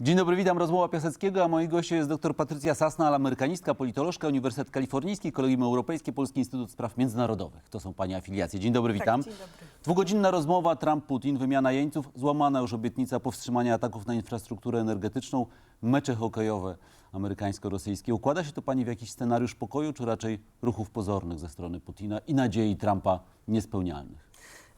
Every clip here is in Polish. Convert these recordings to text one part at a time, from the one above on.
Dzień dobry, witam. Rozmowa Piaseckiego, a moim gościem jest dr Patrycja Sasnal, amerykanistka, politolożka, Uniwersytet Kalifornijski, Kolegium Europejskie, Polski Instytut Spraw Międzynarodowych. To są Pani afiliacje. Dzień dobry, witam. dzień dobry. Dwugodzinna rozmowa Trump-Putin, wymiana jeńców, złamana już obietnica powstrzymania ataków na infrastrukturę energetyczną, mecze hokejowe amerykańsko-rosyjskie. Układa się to Pani w jakiś scenariusz pokoju, czy raczej ruchów pozornych ze strony Putina i nadziei Trumpa niespełnialnych?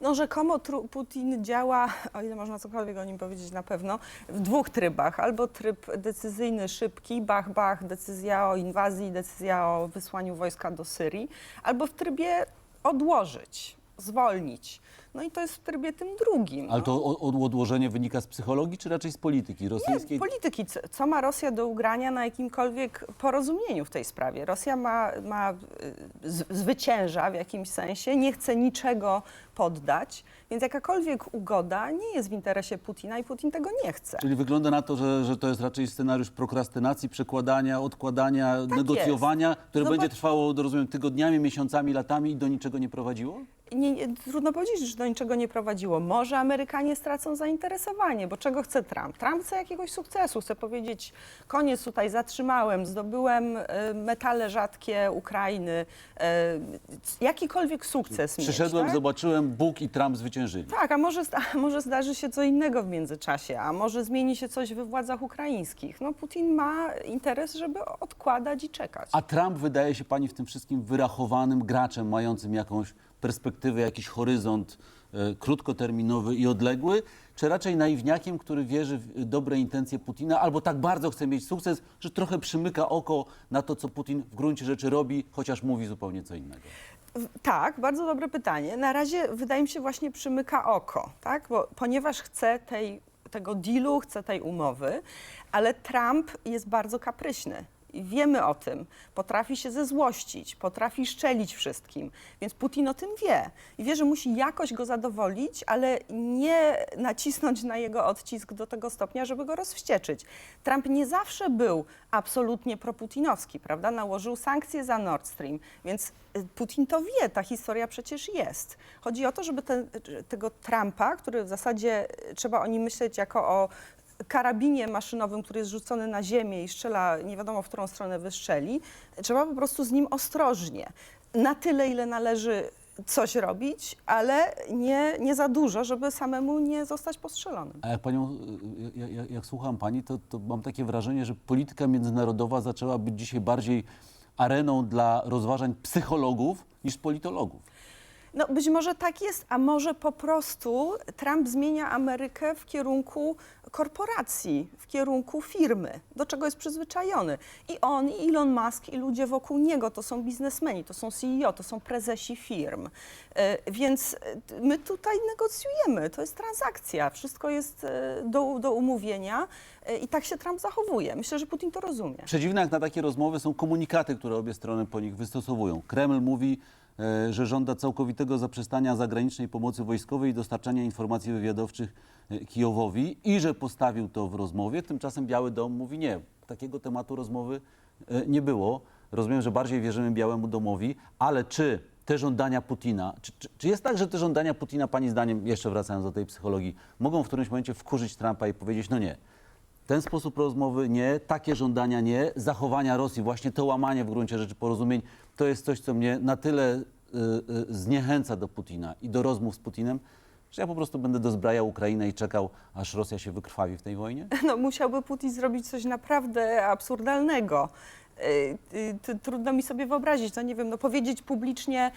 No rzekomo Putin działa, o ile można cokolwiek o nim powiedzieć na pewno, w dwóch trybach. Albo tryb decyzyjny, szybki, bach, bach, decyzja o inwazji, decyzja o wysłaniu wojska do Syrii, albo w trybie odłożyć, zwolnić. No i to jest w trybie tym drugim. Ale no. to o- o- odłożenie wynika z psychologii, czy raczej z polityki Nie, rosyjskiej? polityki. Co, co ma Rosja do ugrania na jakimkolwiek porozumieniu w tej sprawie? Rosja ma, ma y, z, zwycięża w jakimś sensie, nie chce niczego poddać, więc jakakolwiek ugoda nie jest w interesie Putina i Putin tego nie chce. Czyli wygląda na to, że, że to jest raczej scenariusz prokrastynacji, przekładania, odkładania, negocjowania, które Zobacz- będzie trwało, rozumiem, tygodniami, miesiącami, latami i do niczego nie prowadziło? Nie, trudno powiedzieć, że do niczego nie prowadziło. Może Amerykanie stracą zainteresowanie, bo czego chce Trump? Trump chce jakiegoś sukcesu, chce powiedzieć, koniec tutaj, zatrzymałem, zdobyłem e, metale rzadkie Ukrainy, e, jakikolwiek sukces Przyszedłem, mieć, tak? zobaczyłem, Bóg i Trump zwyciężyli. Tak, a może, a może zdarzy się co innego w międzyczasie, a może zmieni się coś we władzach ukraińskich. No Putin ma interes, żeby odkładać i czekać. A Trump wydaje się pani w tym wszystkim wyrachowanym graczem, mającym jakąś perspektywę, jakiś horyzont e, krótkoterminowy i odległy, czy raczej naiwniakiem, który wierzy w dobre intencje Putina, albo tak bardzo chce mieć sukces, że trochę przymyka oko na to, co Putin w gruncie rzeczy robi, chociaż mówi zupełnie co innego. Tak, bardzo dobre pytanie. Na razie wydaje mi się właśnie przymyka oko, tak? Bo, ponieważ chce tej, tego dealu, chce tej umowy, ale Trump jest bardzo kapryśny. Wiemy o tym. Potrafi się zezłościć, potrafi szczelić wszystkim. Więc Putin o tym wie. I wie, że musi jakoś go zadowolić, ale nie nacisnąć na jego odcisk do tego stopnia, żeby go rozwścieczyć. Trump nie zawsze był absolutnie proputinowski, prawda? Nałożył sankcje za Nord Stream, więc y, Putin to wie, ta historia przecież jest. Chodzi o to, żeby tego Trumpa, który w zasadzie y, trzeba o nim myśleć jako o karabinie maszynowym, który jest rzucony na ziemię i strzela, nie wiadomo w którą stronę wystrzeli, trzeba po prostu z nim ostrożnie. Na tyle, ile należy coś robić, ale nie, nie za dużo, żeby samemu nie zostać postrzelonym. A jak, panią, jak, jak słucham pani, to, to mam takie wrażenie, że polityka międzynarodowa zaczęła być dzisiaj bardziej areną dla rozważań psychologów niż politologów. No być może tak jest, a może po prostu Trump zmienia Amerykę w kierunku korporacji, w kierunku firmy, do czego jest przyzwyczajony. I on, i Elon Musk, i ludzie wokół niego to są biznesmeni, to są CEO, to są prezesi firm. E, Więc e, my tutaj negocjujemy, to jest transakcja, wszystko jest e, do, do umówienia i tak się Trump zachowuje. Myślę, że Putin to rozumie. Przedziwne jak na takie rozmowy są komunikaty, które obie strony po nich wystosowują. Kreml mówi, że żąda całkowitego zaprzestania zagranicznej pomocy wojskowej i dostarczania informacji wywiadowczych e, Kijowowi i że postawił to w rozmowie. Tymczasem Biały Dom mówi nie. Takiego tematu rozmowy e, nie było. Rozumiem, że bardziej wierzymy Białemu Domowi, ale czy te żądania Putina, czy, czy, czy jest tak, że te żądania Putina, Pani zdaniem, jeszcze wracając do tej psychologii, mogą w którymś momencie wkurzyć Trumpa i powiedzieć, no nie, ten sposób rozmowy nie, takie żądania nie, zachowania Rosji, właśnie to łamanie w gruncie rzeczy porozumień, to jest coś, co mnie na tyle y, y, zniechęca do Putina i do rozmów z Putinem, że ja po prostu będę dozbrajał Ukrainę i czekał, aż Rosja się wykrwawi w tej wojnie? no, musiałby Putin zrobić coś naprawdę absurdalnego. Y, y, Trudno mi sobie wyobrazić, no nie wiem, no powiedzieć publicznie,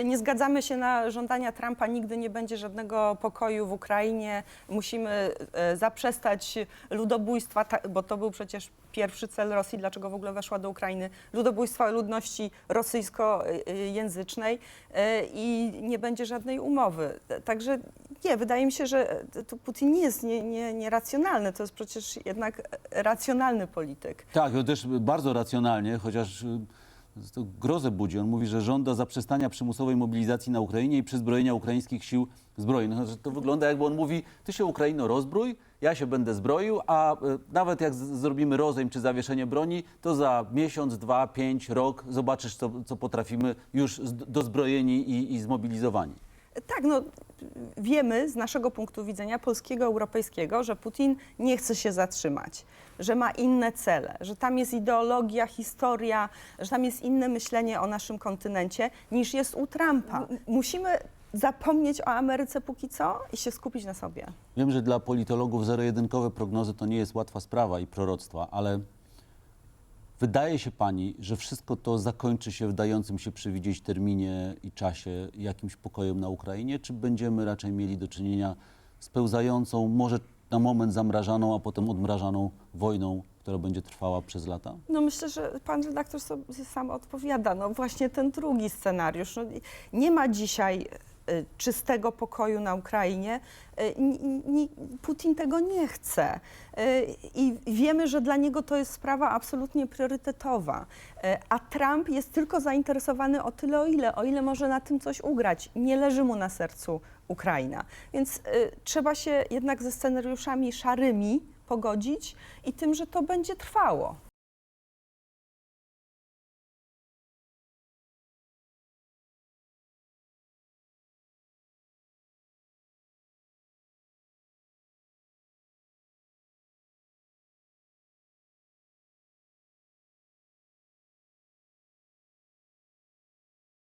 y, nie zgadzamy się na żądania Trumpa, nigdy nie będzie żadnego pokoju w Ukrainie, musimy zaprzestać ludobójstwa, bo to był przecież pierwszy cel Rosji, dlaczego w ogóle weszła do Ukrainy, ludobójstwa ludności rosyjskojęzycznej i nie będzie żadnej umowy. Także nie, wydaje mi się, że to Putin nie jest nie- nie- nieracjonalny, to jest przecież jednak racjonalny polityk. Tak, on też bardzo racjonalnie, chociaż y, to grozę budzi. On mówi, że żąda zaprzestania przymusowej mobilizacji na Ukrainie i przyzbrojenia ukraińskich sił zbrojnych. Znaczy, to wygląda jakby on mówi, ty się Ukraino rozbrój, ja się będę zbroił, a nawet jak zrobimy rozejm czy zawieszenie broni, to za miesiąc, dwa, pięć, rok zobaczysz, co, co potrafimy już dozbrojeni i, i zmobilizowani. Tak, no wiemy z naszego punktu widzenia polskiego, europejskiego, że Putin nie chce się zatrzymać, że ma inne cele, że tam jest ideologia, historia, że tam jest inne myślenie o naszym kontynencie niż jest u Trumpa. Musimy zapomnieć o Ameryce póki co i się skupić na sobie. Wiem, że dla politologów zero-jedynkowe prognozy to nie jest łatwa sprawa i proroctwa, ale wydaje się pani, że wszystko to zakończy się w dającym się przewidzieć terminie i czasie jakimś pokojem na Ukrainie, czy będziemy raczej mieli do czynienia z pełzającą, może na moment zamrażaną, a potem odmrażaną wojną, która będzie trwała przez lata? No myślę, że pan redaktor sobie sam odpowiada. No właśnie ten drugi scenariusz. No, nie ma dzisiaj czystego pokoju na Ukrainie. Y, Putin tego nie chce. Y, I wiemy, że dla niego to jest sprawa absolutnie priorytetowa. Y, A Trump jest tylko zainteresowany o tyle, o ile, o ile może na tym coś ugrać. Nie leży mu na sercu Ukraina. Więc y, trzeba się jednak ze scenariuszami szarymi pogodzić i tym, że to będzie trwało.